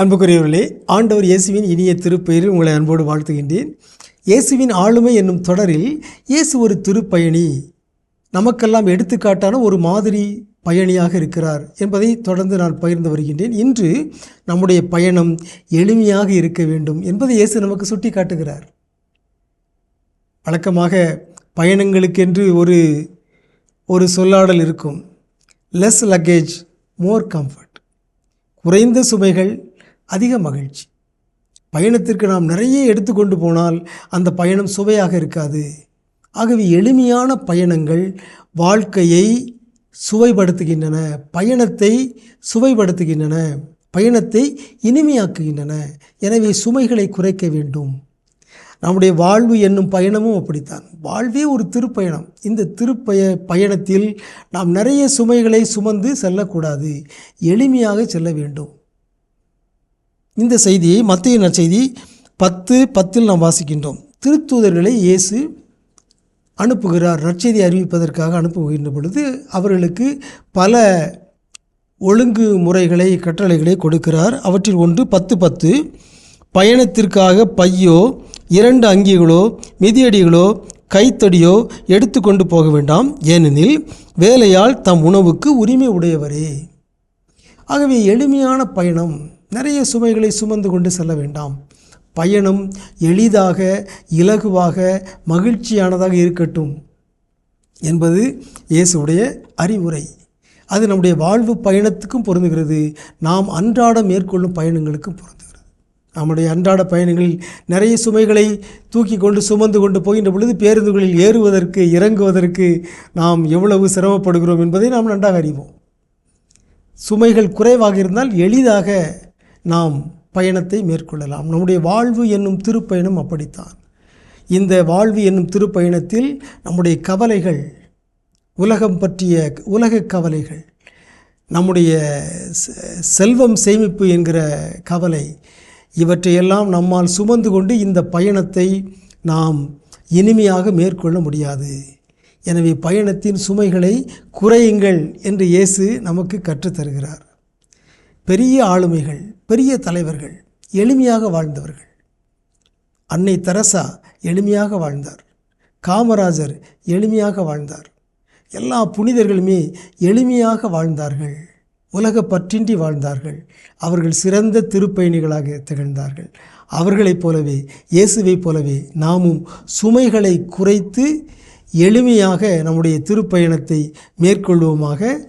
அன்புக்குரியவர்களே ஆண்டவர் இயேசுவின் இனிய திருப்பெயரில் உங்களை அன்போடு வாழ்த்துகின்றேன். இயேசுவின் ஆளுமை என்னும் தொடரில் இயேசு ஒரு திருப்பயணி. நமக்கெல்லாம் எடுத்துக்காட்டான ஒரு மாதிரி பயணியாக இருக்கிறார் என்பதை தொடர்ந்து நான் பகிர்ந்து வருகின்றேன். இன்று நம்முடைய பயணம் எளிமையாக இருக்க வேண்டும் என்பதை இயேசு நமக்கு சுட்டி காட்டுகிறார் வழக்கமாக பயணங்களுக்கென்று ஒரு ஒரு சொல்லாடல் இருக்கும். லெஸ் லக்கேஜ் மோர் கம்ஃபர்ட் குறைந்த சுமைகள் அதிக மகிழ்ச்சி. பயணத்திற்கு நாம் நிறைய எடுத்துக்கொண்டு போனால் அந்த பயணம் சுவையாக இருக்காது. ஆகவே எளிமையான பயணங்கள் வாழ்க்கையை சுவைப்படுத்துகின்றன பயணத்தை சுவைப்படுத்துகின்றன பயணத்தை இனிமையாக்குகின்றன. எனவே சுமைகளை குறைக்க வேண்டும். நம்முடைய வாழ்வு என்னும் பயணமும் அப்படித்தான். வாழ்வே ஒரு திருப்பயணம். இந்த திருப்பய பயணத்தில் நாம் நிறைய சுமைகளை சுமந்து செல்லக்கூடாது. எளிமையாக செல்ல வேண்டும். இந்த செய்தியை மத்திய நற்செய்தி பத்து பத்தில் நாம் வாசிக்கின்றோம். திருத்தூதர்களை இயேசு அனுப்புகிறார் நற்செய்தி அறிவிப்பதற்காக அனுப்புகின்ற பொழுது அவர்களுக்கு பல ஒழுங்கு முறைகளை கட்டளைகளை கொடுக்கிறார். அவற்றில் ஒன்று பத்து பத்து. பயணத்திற்காக பையோ இரண்டு அங்கிகளோ மிதியடிகளோ கைத்தடியோ எடுத்துக்கொண்டு போக வேண்டாம். ஏனெனில் வேலையால் தம் உணவுக்கு உரிமை உடையவரே. ஆகவே எளிமையான பயணம் நிறைய சுமைகளை சுமந்து கொண்டு செல்ல வேண்டாம். பயணம் எளிதாக இலகுவாக மகிழ்ச்சியானதாக இருக்கட்டும் என்பது இயேசுடைய அறிவுரை. அது நம்முடைய வாழ்வு பயணத்துக்கும் பொருந்துகிறது. நாம் அன்றாடம் மேற்கொள்ளும் பயணங்களுக்கும் பொருந்துகிறது. நம்முடைய அன்றாட பயணங்களில் நிறைய சுமைகளை தூக்கி கொண்டு சுமந்து கொண்டு போகின்ற பொழுது பேருந்துகளில் ஏறுவதற்கு இறங்குவதற்கு நாம் எவ்வளவு சிரமப்படுகிறோம் என்பதை நாம் நன்றாக அறிவோம். சுமைகள் குறைவாக இருந்தால் எளிதாக நாம் பயணத்தை மேற்கொள்ளலாம். நம்முடைய வாழ்வு என்னும் திருப்பயணம் அப்படித்தான். இந்த வாழ்வு என்னும் திருப்பயணத்தில் நம்முடைய கவலைகள் உலகம் பற்றிய உலக கவலைகள் நம்முடைய செல்வம் சேமிப்பு என்கிற கவலை இவற்றையெல்லாம் நம்மால் சுமந்து கொண்டு இந்த பயணத்தை நாம் இனிமையாக மேற்கொள்ள முடியாது. எனவே பயணத்தின் சுமைகளை குறையுங்கள் என்று இயேசு நமக்கு கற்றுத்தருகிறார். பெரிய ஆளுமைகள் பெரிய தலைவர்கள் எளிமையாக வாழ்ந்தவர்கள். அன்னை தெரசா எளிமையாக வாழ்ந்தார். காமராஜர் எளிமையாக வாழ்ந்தார். எல்லா புனிதர்களுமே எளிமையாக வாழ்ந்தார்கள். உலக பற்றின்றி வாழ்ந்தார்கள். அவர்கள் சிறந்த திருப்பயணிகளாக திகழ்ந்தார்கள். அவர்களைப் போலவே இயேசுவைப் போலவே நாமும் சுமைகளை குறைத்து எளிமையாக நம்முடைய திருப்பயணத்தை மேற்கொள்வோமாக